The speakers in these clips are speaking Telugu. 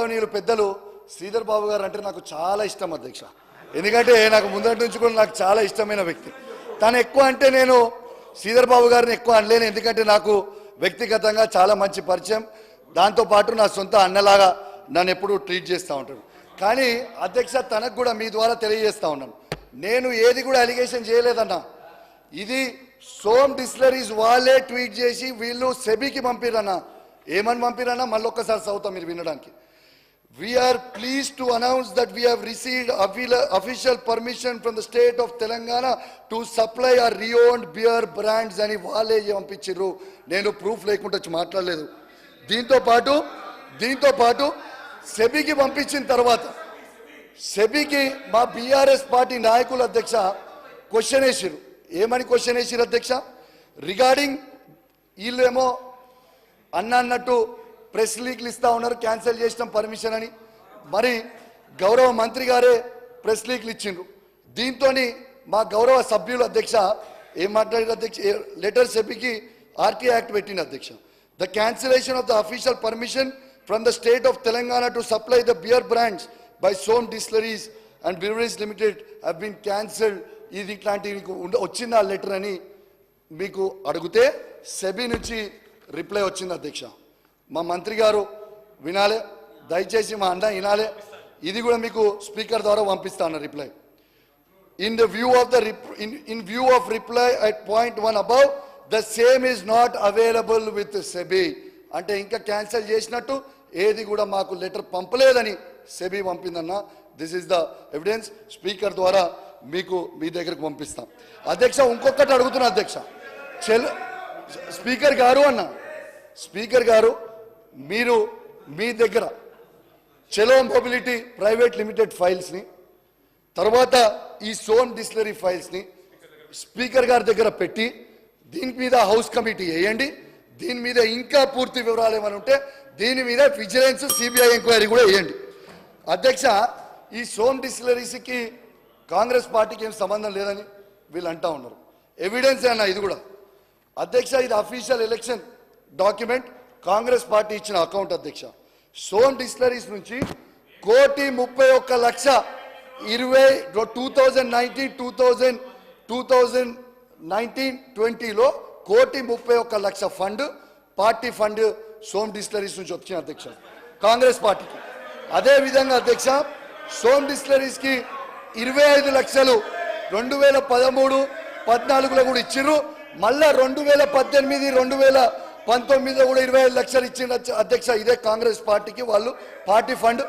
గౌరవనీయులు పెద్దలు శ్రీధర్ బాబు గారు అంటే నాకు చాలా ఇష్టం అధ్యక్ష. ఎందుకంటే నాకు ముందటి నుంచి కూడా నాకు చాలా ఇష్టమైన వ్యక్తి. తను ఎక్కువ అంటే నేను శ్రీధర్ బాబు గారిని ఎక్కువ అనలేను ఎందుకంటే నాకు వ్యక్తిగతంగా చాలా మంచి పరిచయం. దాంతోపాటు నా సొంత అన్నలాగా నన్ను ఎప్పుడూ ట్రీట్ చేస్తూ ఉంటాడు. కానీ అధ్యక్ష తనకు కూడా మీ ద్వారా తెలియజేస్తూ ఉన్నాను. నేను ఏది కూడా అలిగేషన్ చేయలేదన్నా ఇది సోమ్ డిస్లరీస్ వాళ్ళే ట్వీట్ చేసి వీళ్ళు సెబీకి పంపిరన్నా ఏమని పంపిరన్నా మళ్ళీ ఒక్కసారి చదువుతాం మీరు వినడానికి. We are please to announce that we have received official permission from the state of Telangana to supply our renowned beer brands అని వాళ్ళే పంపించారు నేను ప్రూఫ్ లేకుండా వచ్చి మాట్లాడలేదు. దీంతో పాటు దీంతో పాటు సెబీకి పంపించిన తర్వాత సెబీకి మా బీఆర్ఎస్ పార్టీ నాయకులు అధ్యక్ష క్వశ్చన్ వేసిరు ఏమని క్వశ్చన్ వేసిరు అధ్యక్ష? రిగార్డింగ్ వీళ్ళేమో అన్న అన్నట్టు ప్రెస్ లీక్లు ఇస్తా ఉన్నారు క్యాన్సిల్ చేసిన పర్మిషన్ అని. మరి గౌరవ మంత్రి గారే ప్రెస్ లీక్లు ఇచ్చిండ్రు. దీంతో మా గౌరవ సభ్యులు అధ్యక్ష ఏం మాట్లాడారు అధ్యక్ష లెటర్ సెబికి ఆర్టీ యాక్ట్ పెట్టింది అధ్యక్ష. The cancellation of the official permission from the state of Telangana to supply the beer brands by Som distilleries and breweries limited have been cancelled ఇది ఇట్లాంటివి మీకు వచ్చింది ఆ లెటర్ అని మీకు అడిగితే సెబీ నుంచి రిప్లై వచ్చింది అధ్యక్ష. మా మంత్రి గారు వినాలే దయచేసి మా అన్న వినాలే. ఇది కూడా మీకు స్పీకర్ ద్వారా పంపిస్తాను reply. In the view of the rep in view of reply at point one above the same is not available with SEBI అంటే ఇంకా క్యాన్సిల్ చేసినట్టు ఏది కూడా మాకు లెటర్ పంపలేదని SEBI పంపిందన్న. This is the evidence speaker ద్వారా మీకు మీ దగ్గరకు పంపిస్తాం. అధ్యక్ష ఇంకొకటి అడుగుతున్నా అధ్యక్ష. చెల్ స్పీకర్ గారు అన్న. స్పీకర్ గారు మీరు మీ దగ్గర చెలో మొబిలిటీ ప్రైవేట్ లిమిటెడ్ ఫైల్స్ని తర్వాత ఈ సోన్ డిస్లరీ ఫైల్స్ని స్పీకర్ గారి దగ్గర పెట్టి దీని మీద హౌస్ కమిటీ వేయండి. దీని మీద ఇంకా పూర్తి వివరాలు ఏమైనా ఉంటే దీని మీద విజిలెన్స్ సిబిఐ ఎంక్వైరీ కూడా వేయండి. అధ్యక్ష ఈ సోన్ డిస్లరీస్కి కాంగ్రెస్ పార్టీకి ఏం సంబంధం లేదని వీళ్ళు అంటా ఉన్నారు. ఎవిడెన్స్ అన్న ఇది కూడా. అధ్యక్ష ఇది official election document Congress party ఇచ్చిన అకౌంట్ అధ్యక్ష. సోన్ డిస్లరీస్ నుంచి కోటి ముప్పై ఒక్క లక్ష ఇరవై two thousand nineteen two thousand two thousand nineteen ట్వంటీలో కోటి ముప్పై ఒక్క లక్ష fund party fund Som distilleries నుంచి వచ్చిన అధ్యక్ష. కాంగ్రెస్ పార్టీకి. అదేవిధంగా అధ్యక్ష సోమ్ డిస్లరీస్కి ఇరవై ఐదు లక్షలు రెండు వేల పదమూడు పద్నాలుగులో కూడా ఇచ్చిర్రు. మళ్ళా రెండు వేల పద్దెనిమిది రెండు వేల పంతొమ్మిదిలో కూడా ఇరవై ఐదు లక్షలు ఇచ్చిన అధ్యక్ష ఇదే కాంగ్రెస్ పార్టీకి వాళ్ళు పార్టీ ఫండ్.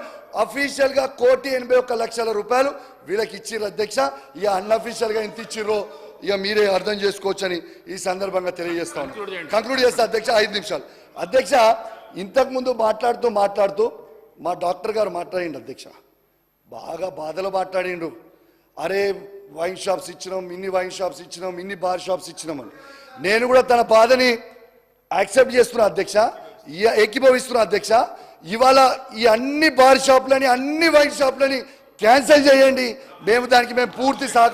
అఫీషియల్గా కోటి ఎనభై ఒక్క లక్షల రూపాయలు వీళ్ళకి ఇచ్చిర్రు అధ్యక్ష. ఇక అన్అఫీషియల్గా ఎంత ఇచ్చిర్రో ఇక మీరే అర్థం చేసుకోవచ్చని ఈ సందర్భంగా తెలియజేస్తాను కంక్లూడ్ చేస్తా అధ్యక్ష ఐదు నిమిషాలు. అధ్యక్ష ఇంతకు ముందు మాట్లాడుతూ మాట్లాడుతూ మా డాక్టర్ గారు మాట్లాడిండు అధ్యక్ష. బాగా బాధలు మాట్లాడిండు. అరే వైన్ షాప్స్ ఇచ్చినాం ఇన్ని వైన్ షాప్స్ ఇచ్చినాం ఇన్ని బార్ షాప్స్ ఇచ్చినామని నేను కూడా తన బాధని యాక్సెప్ట్ చేస్తున్నా అధ్యక్ష. ఏకీభవిస్తున్నా అధ్యక్ష. ఇవాళ ఈ అన్ని బార్ షాపులని అన్ని వైన్ షాపులని క్యాన్సిల్ చేయండి. మేము దానికి మేము పూర్తి సహకారం